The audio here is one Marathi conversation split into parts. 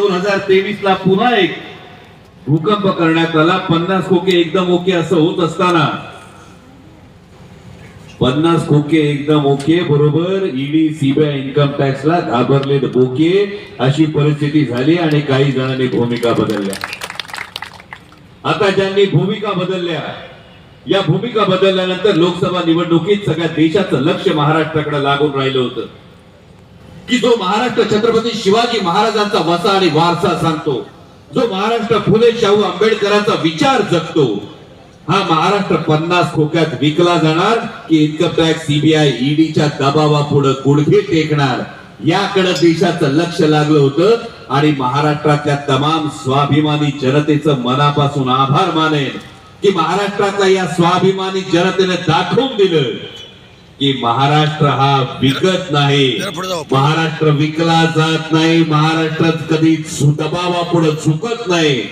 हजार तेवीस ला पुन्हा एक भूकंप करण्यात आला पन्नास खोके एकदम ओके असं होत असताना. पन्नास खोके एकदम ओके बरोबर. ईडी सीबीआय इन्कम टॅक्स ला घाबरले बोके. अशी परिस्थिती झाली आणि काही जणांनी भूमिका बदलल्या. आता ज्यांनी भूमिका बदलल्या या भूमिका बदलल्यानंतर लोकसभा निवडणुकीत सगळ्या देशाचं लक्ष महाराष्ट्राकडे लागून राहिलं होतं. की जो महाराष्ट्र छत्रपती शिवाजी महाराजांचा वसा आणि वारसा सांगतो जो महाराष्ट्र फुले शाहू आंबेडकरांचा विचार जगतो हा महाराष्ट्र पन्नास खोक्यात विकला जाणार की इन्कम टॅक्स सीबीआय ईडीच्या दबावापुढे गुडघे टेकणार याकडे देशाचं लक्ष लागलं होतं आणि महाराष्ट्रातल्या तमाम स्वाभिमानी जनतेचं मनापासून आभार मानेन की महाराष्ट्रातल्या या स्वाभिमानी जनतेने दाखवून दिलं. की महाराष्ट्र हा विकत नाही. पुढे. महाराष्ट्र विकला जात नाही. महाराष्ट्रात कधी सु- दबावापुढे झुकत नाही.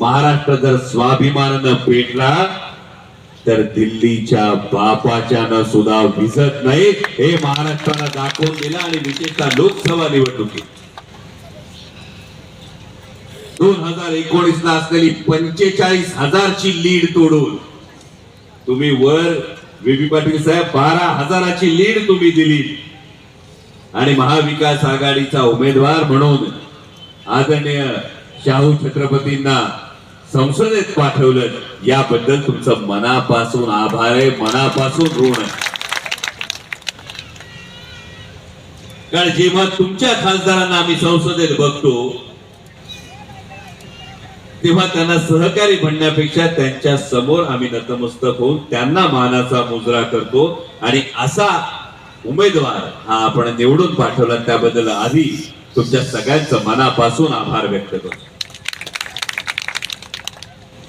महाराष्ट्र जर स्वाभिमानानं पेटला तर दिल्लीच्या बापाच्यानं सुद्धा विजत नाही. हे महाराष्ट्राला दाखवून दिलं आणि विशेषतः लोकसभा निवडणुकीत. दोन हजार एकोणीस ला असलेली पंचेचाळीस हजारची लीड तोडून तुम्ही वर बीबी पाटील साहेब बारा हजाराची लीड तुम्ही दिली. आणि महाविकास आघाडीचा उमेदवार म्हणून आदरणीय शाहू छत्रपतींना संसदेत पाठवलं. याबद्दल तुमचं मनापासून आभार आहे मनापासून ऋण आहे. कारण जेव्हा तुमच्या खासदारांना आम्ही संसदेत बघतो तेव्हा त्यांना सहकारी म्हणण्यापेक्षा त्यांच्यासमोर आम्ही नतमस्तक होऊन त्यांना मानाचा मुजरा करतो. आणि असा उमेदवार हा आपण निवडून पाठवला त्याबद्दल आधी तुमच्या सगळ्यांचं मनापासून आभार व्यक्त करतो.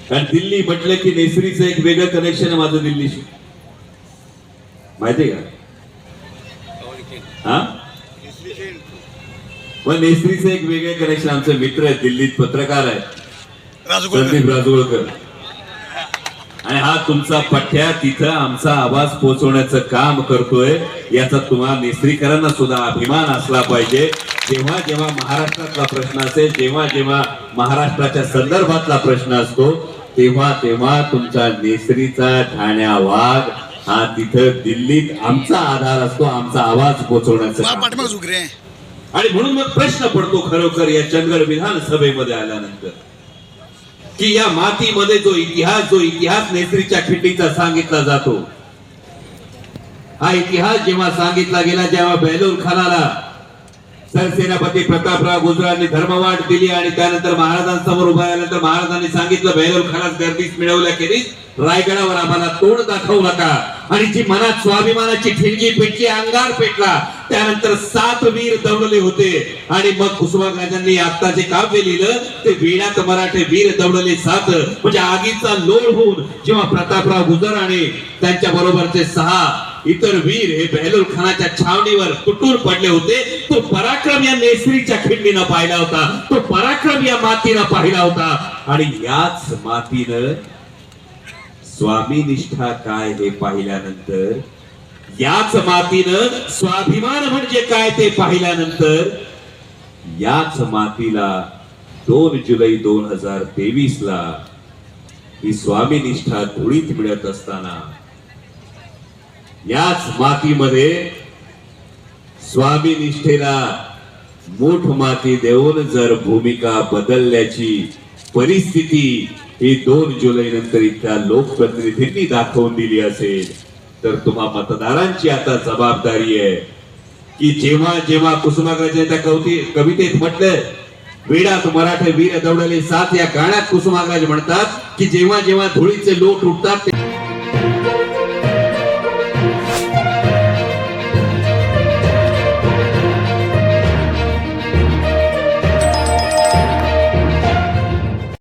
कारण दिल्ली म्हटलं की नेसरीचं एक वेगळं कनेक्शन आहे माझं दिल्लीशी. माहितीये का? हा? मग नेसरीचं एक वेगळे कनेक्शन आमचे मित्र आहेत दिल्लीत पत्रकार आहेत. संदीप राजगोळकर. आणि हा तुमचा पठ्या तिथं आमचा आवाज पोहोचवण्याचं काम करतोय. याचा तुम्हाला नेसरीकरांना सुद्धा अभिमान असला पाहिजे. जेव्हा जेव्हा महाराष्ट्रातला प्रश्न असेल जेव्हा जेव्हा महाराष्ट्राच्या संदर्भातला प्रश्न असतो तेव्हा तेव्हा तुमचा नेसरीचा ठाण्या वाघ हा तिथं दिल्लीत आमचा आधार असतो आमचा आवाज पोहोचवण्याचं आणि म्हणून मग प्रश्न पडतो खरोखर या चंदगड विधानसभेमध्ये आल्यानंतर. की या मातीमध्ये जो इतिहास जो इतिहास नेत्रीच्या खिंडीचा सांगितला जातो. हा इतिहास जेव्हा सांगितला गेला जेव्हा बेलूर खानाला सरसेनापती प्रतापराव गुजरांनी धर्मवाट दिली आणि त्यानंतर महाराजांसमोर उभा राहिल्यानंतर महाराजांनी सांगितलं बेलूर खानास गर्दीच मिळवल्या केली रायगडावर आम्हाला तोड दाखवू नका. आणि जी मनात स्वाभिमानाची ठिणगी पेटली अंगार पेटला त्यानंतर सात वीर दौडले होते. आणि मग कुसुमाग्रजांनी आता जे काव्य लिहिलं ते वीणात मराठे वीर दौडले सात. म्हणजे आगीचा लोळ होऊन जेव्हा प्रतापराव गुजर आणि त्यांच्या बरोबरचे सहा इतर वीर हे बेहलूर खानाच्या छावणीवर तुटून पडले होते. तो पराक्रम या नेसरीच्या खिंडीनं पाहिला होता. तो पराक्रम या मातीनं पाहिला होता. आणि याच मातीनं स्वामी निष्ठा काय हे पाहिल्यानंतर याच मातीनं स्वाभिमान म्हणजे काय ते पाहिल्यानंतर याच मातीला दोन जुलै दोन हजार तेवीस ला ही स्वामी निष्ठा धुळीत मिळत असताना याच मातीमध्ये स्वामी निष्ठेला माती देऊन जर भूमिका बदलल्याची परिस्थिती ही दोन जुलै नंतर इथल्या लोकप्रतिनिधींनी दाखवून दिली असेल. तर तुम्हा मतदारांची आता जबाबदारी आहे. की जेव्हा जेव्हा कुसुमाग्रजांनी त्या कवती कवितेत म्हटलं वेडात मराठे वीर दौडले साथ या गाण्यात कुसुमाग्रज म्हणतात की जेव्हा जेव्हा धुळीचे लोट उठतात